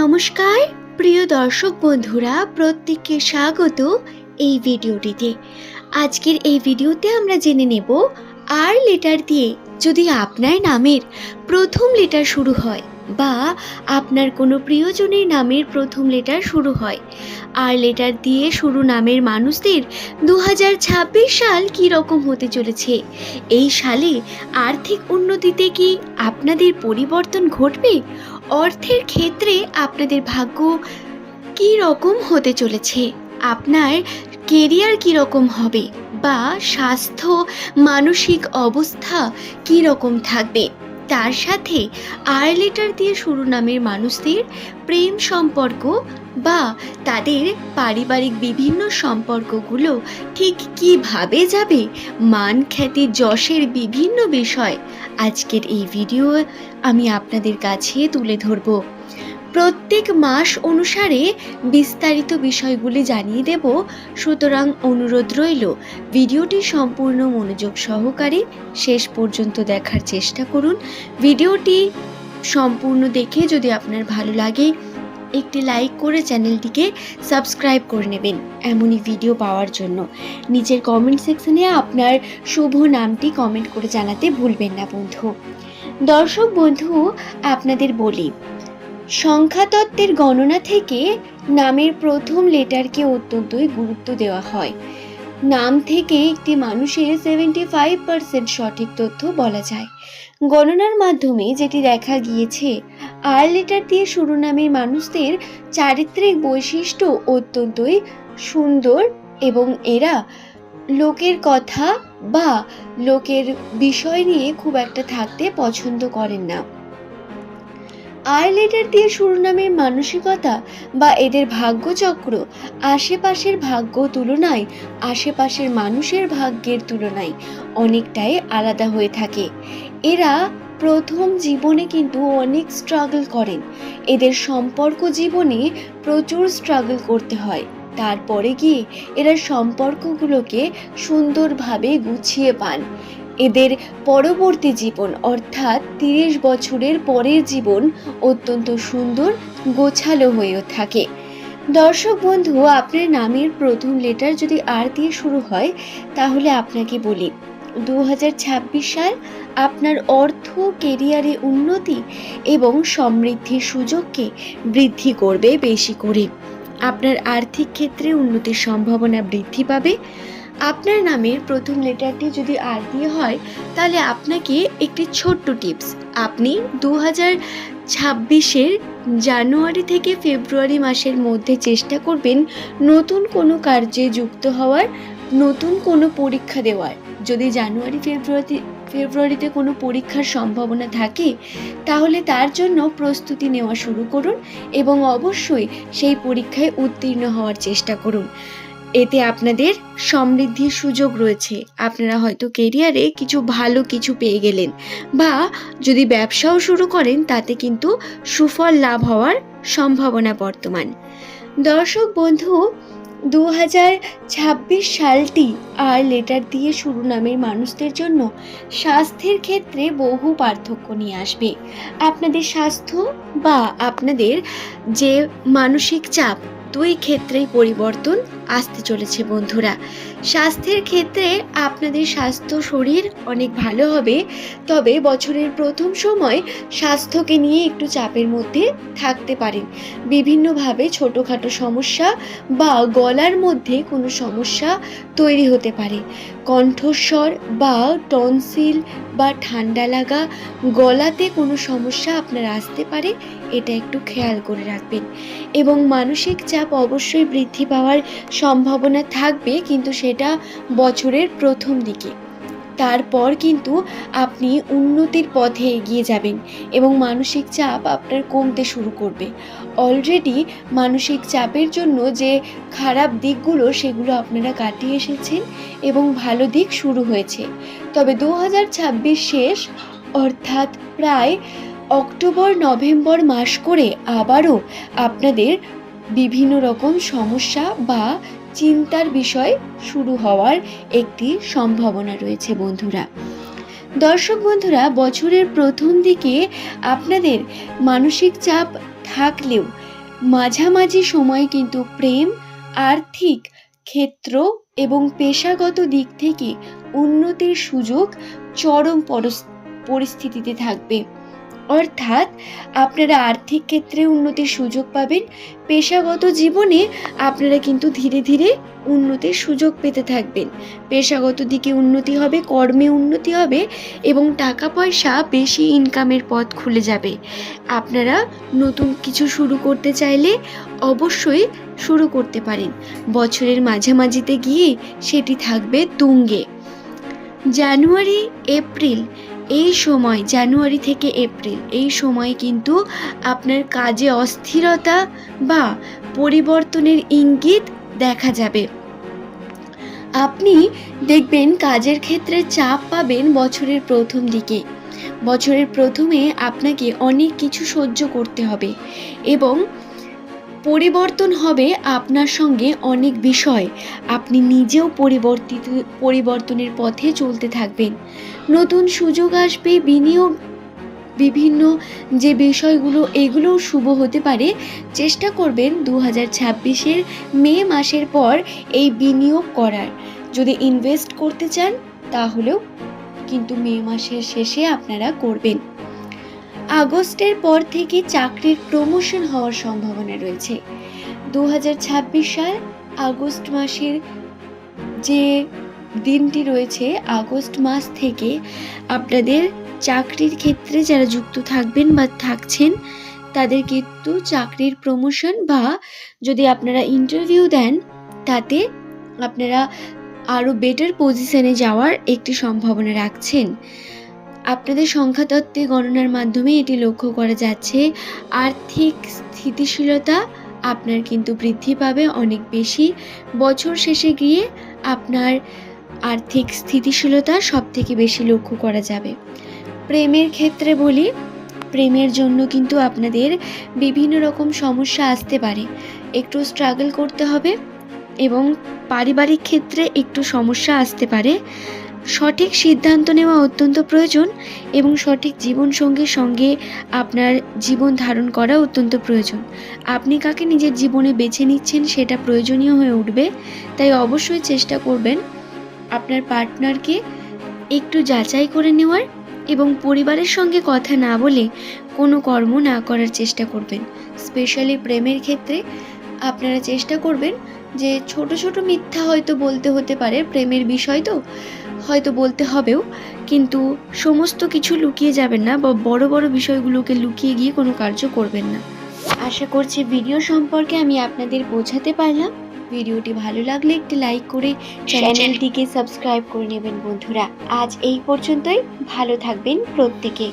নমস্কার, প্রিয় দর্শক বন্ধুরা, প্রত্যেককে স্বাগত এই ভিডিওটিতে। আজকের এই ভিডিওতে আমরা জেনে নেব, আর লেটার দিয়ে যদি আপনার নামের প্রথম লেটার শুরু হয় বা আপনার কোনো প্রিয়জনের নামের প্রথম লেটার শুরু হয়, আর লেটার দিয়ে শুরু নামের মানুষদের দু হাজার ছাব্বিশ সাল কী রকম হতে চলেছে, এই সালে আর্থিক উন্নতিতে কি আপনাদের পরিবর্তন ঘটবে অর্থের ক্ষেত্রে আপনাদের ভাগ্য কি রকম হতে চলেছে? আপনার কেরিয়ার কি রকম হবে? বা স্বাস্থ্য, মানসিক অবস্থা কি রকম থাকবে? তার সাথে আর লেটার দিয়ে শুরু নামের মানুষদের প্রেম সম্পর্ক বা তাদের পারিবারিক বিভিন্ন সম্পর্কগুলো ঠিক কীভাবে যাবে? মান খ্যাতি যশের বিভিন্ন বিষয়। আজকের এই ভিডিও আমি আপনাদের কাছে তুলে ধরব। প্রত্যেক মাস অনুসারে বিস্তারিত বিষয়গুলি জানিয়ে দেব। সুতরাং অনুরোধ রইল, ভিডিওটি সম্পূর্ণ মনোযোগ সহকারে শেষ পর্যন্ত দেখার চেষ্টা করুন। ভিডিওটি সম্পূর্ণ দেখে যদি আপনার ভালো লাগে একটি লাইক করে চ্যানেলটিকে সাবস্ক্রাইব করে নেবেন এমনই ভিডিও পাওয়ার জন্য। নিচের কমেন্ট সেকশনে আপনার শুভ নামটি কমেন্ট করে জানাতে ভুলবেন না বন্ধু। দর্শক বন্ধু, আপনাদের বলি, সংখ্যাতত্ত্বের গণনা থেকে নামের প্রথম লেটারকে অত্যন্তই গুরুত্ব দেওয়া হয়। নাম থেকে একটি মানুষের সেভেন্টি ফাইভ পার্সেন্ট সঠিক তথ্য বলা যায়। গণনার মাধ্যমে যেটি দেখা গিয়েছে, আর লেটার দিয়ে শুরু নামের মানুষদের চারিত্রিক বৈশিষ্ট্য অত্যন্তই সুন্দর এবং এরা লোকের কথা বা লোকের বিষয় নিয়ে খুব একটা থাকতে পছন্দ করেন না। আর লেটার দিয়ে শুরু নামের মানসিকতা বা এদের ভাগ্যচক্র আশেপাশের ভাগ্য তুলনায় আশেপাশের মানুষের ভাগ্যের তুলনায় অনেকটাই আলাদা হয়ে থাকে। এরা প্রথম জীবনে কিন্তু অনেক স্ট্রাগল করেন। এদের সম্পর্ক জীবনে প্রচুর স্ট্রাগল করতে হয়। তারপরে গিয়ে এরা সম্পর্কগুলোকে সুন্দরভাবে গুছিয়ে পান। এদের পরবর্তী জীবন, অর্থাৎ তিরিশ বছরের পরের জীবন, অত্যন্ত সুন্দর, গোছালো হয়েও থাকে। দর্শক বন্ধু, আপনার নামের প্রথম লেটার যদি আর দিয়ে শুরু হয়, তাহলে আপনাকে বলি দু হাজার ছাব্বিশ সাল আপনার অর্থ কেরিয়ারে উন্নতি এবং সমৃদ্ধির সুযোগকে বৃদ্ধি করবে বেশি করে। আপনার আর্থিক ক্ষেত্রে উন্নতির সম্ভাবনা বৃদ্ধি পাবে। আপনার নামের প্রথম লেটারটি যদি আর দিয়ে হয়, তাহলে আপনাকে একটি ছোট্ট টিপস। আপনি দু হাজার ছাব্বিশের জানুয়ারি থেকে ফেব্রুয়ারি মাসের মধ্যে চেষ্টা করবেন নতুন কোনো কার্যে যুক্ত হওয়ার, নতুন কোনো পরীক্ষা দেওয়ার। যদি জানুয়ারি, ফেব্রুয়ারি, ফেব্রুয়ারিতে কোনো পরীক্ষার সম্ভাবনা থাকে, তাহলে তার জন্য প্রস্তুতি নেওয়া শুরু করুন এবং অবশ্যই সেই পরীক্ষায় উত্তীর্ণ হওয়ার চেষ্টা করুন। এতে আপনাদের সমৃদ্ধির সুযোগ রয়েছে। আপনারা হয়তো কেরিয়ারে কিছু ভালো কিছু পেয়ে গেলেন বা যদি ব্যবসাও শুরু করেন, তাতে কিন্তু সুফল লাভ হওয়ার সম্ভাবনা বর্তমান। দর্শক বন্ধু দু হাজার ছাব্বিশ সালটি আর লেটার দিয়ে শুরু নামের মানুষদের জন্য স্বাস্থ্যের ক্ষেত্রে বহু পার্থক্য নিয়ে আসবে। আপনাদের স্বাস্থ্য বা আপনাদের যে মানসিক চাপ, দুই ক্ষেত্রেই পরিবর্তন আসতে চলেছে, বন্ধুরা। স্বাস্থ্যের ক্ষেত্রে আপনাদের স্বাস্থ্য শরীর অনেক ভালো হবে। তবে বছরের প্রথম সময় স্বাস্থ্যকে নিয়ে একটু চাপের মধ্যে থাকতে পারেন। বিভিন্নভাবে ছোটোখাটো সমস্যা বা গলার মধ্যে কোনো সমস্যা তৈরি হতে পারে। কণ্ঠস্বর বা টনসিল বা ঠান্ডা লাগা, গলাতে কোনো সমস্যা আপনার আসতে পারে, এটা একটু খেয়াল করে রাখবেন। এবং মানসিক চাপ অবশ্যই বৃদ্ধি পাওয়ার সম্ভাবনা থাকবে কিন্তু সেটা বছরের প্রথম দিকে। তারপর কিন্তু আপনি উন্নতির পথে এগিয়ে যাবেন এবং মানসিক চাপ আপনার কমতে শুরু করবে। অলরেডি মানসিক চাপের জন্য যে খারাপ দিকগুলো সেগুলো আপনারা কাটিয়ে এসেছেন এবং ভালো দিক শুরু হয়েছে। তবে দু হাজার ছাব্বিশ শেষ, অর্থাৎ প্রায় অক্টোবর নভেম্বর মাস করে আবারও আপনাদের বিভিন্ন রকম সমস্যা বা চিন্তার বিষয় শুরু হওয়ার একটি সম্ভাবনা রয়েছে বন্ধুরা। দর্শক বন্ধুরা, বছরের প্রথম দিকে আপনাদের মানসিক চাপ থাকলেও মাঝামাঝি সময় কিন্তু প্রেম, আর্থিক ক্ষেত্র এবং পেশাগত দিক থেকে উন্নতির সুযোগ চরম পরস- পরিস্থিতিতে থাকবে। অর্থাৎ আপনারা আর্থিক ক্ষেত্রে উন্নতির সুযোগ পাবেন, পেশাগত জীবনে আপনারা কিন্তু ধীরে ধীরে উন্নতির সুযোগ পেতে থাকবেন। পেশাগত দিকে উন্নতি হবে, কর্মে উন্নতি হবে এবং টাকা পয়সা বেশি ইনকামের পথ খুলে যাবে। আপনারা নতুন কিছু শুরু করতে চাইলে অবশ্যই শুরু করতে পারেন। বছরের মাঝামাঝিতে গিয়ে সেটি থাকবে তুঙ্গে। জানুয়ারি, এপ্রিল এই সময়, জানুয়ারি থেকে এপ্রিল, এই সময় কিন্তু আপনার কাজে অস্থিরতা বা পরিবর্তনের ইঙ্গিত দেখা যাবে। আপনি দেখবেন কাজের ক্ষেত্রে চাপ পাবেন বছরের প্রথম দিকে। বছরের প্রথমে আপনাকে অনেক কিছু সহ্য করতে হবে এবং পরিবর্তন হবে আপনার সঙ্গে অনেক বিষয়। আপনি নিজেও পরিবর্তিত, পরিবর্তনের পথে চলতে থাকবেন। নতুন সুযোগ আসবে, বিনিয়োগ, বিভিন্ন যে বিষয়গুলো, এগুলোও শুভ হতে পারে। চেষ্টা করবেন দু হাজার ছাব্বিশের মে মাসের পর এই বিনিয়োগ করার। যদি ইনভেস্ট করতে চান, তাহলেও কিন্তু মে মাসের শেষে আপনারা করবেন। আগস্টের পর থেকে চাকরির প্রমোশন হওয়ার সম্ভাবনা রয়েছে। দু হাজার ছাব্বিশ সাল আগস্ট মাসের যে দিনটি রয়েছে, আগস্ট মাস থেকে আপনাদের চাকরির ক্ষেত্রে যারা যুক্ত থাকবেন বা থাকছেন, তাদের কিন্তু চাকরির প্রমোশন বা যদি আপনারা ইন্টারভিউ দেন, তাতে আপনারা আরও বেটার পজিশনে যাওয়ার একটি সম্ভাবনা রাখছেন। আপনাদের সংখ্যাতত্ত্বে গণনার মাধ্যমে এটি লক্ষ্য করা যাচ্ছে, আর্থিক স্থিতিশীলতা আপনার কিন্তু বৃদ্ধি পাবে অনেক বেশি। বছর শেষে গিয়ে আপনার আর্থিক স্থিতিশীলতা সব থেকে বেশি লক্ষ্য করা যাবে। প্রেমের ক্ষেত্রে বলি, প্রেমের জন্য কিন্তু আপনাদের বিভিন্ন রকম সমস্যা আসতে পারে। একটু স্ট্রাগল করতে হবে এবং পারিবারিক ক্ষেত্রে একটু সমস্যা আসতে পারে। সঠিক সিদ্ধান্ত নেওয়া অত্যন্ত প্রয়োজন এবং সঠিক জীবনসঙ্গীর সঙ্গে আপনার জীবন ধারণ করা অত্যন্ত প্রয়োজন। আপনি কাকে নিজের জীবনে বেছে নিচ্ছেন সেটা প্রয়োজনীয় হয়ে উঠবে, তাই অবশ্যই চেষ্টা করবেন আপনার পার্টনারকে একটু যাচাই করে নেওয়ার এবং পরিবারের সঙ্গে কথা না বলে কোনো কর্ম না করার চেষ্টা করবেন। স্পেশালি প্রেমের ক্ষেত্রে আপনারা চেষ্টা করবেন যে ছোট ছোট মিথ্যা হয়তো বলতে হতে পারে, প্রেমের বিষয় তো হয়তো বলতে হবেও কিন্তু সমস্ত কিছু লুকিয়ে যাবেন না বা বড় বড় বিষয়গুলোকে লুকিয়ে গিয়ে কোনো কার্য করবেন না। আশা করছি ভিডিও সম্পর্কে আমি আপনাদের বোঝাতে পারলাম। ভিডিওটি ভালো লাগলে একটি লাইক করে চ্যানেলটিকে সাবস্ক্রাইব করে নেবেন বন্ধুরা। আজ এই পর্যন্তই। ভালো থাকবেন প্রত্যেকে।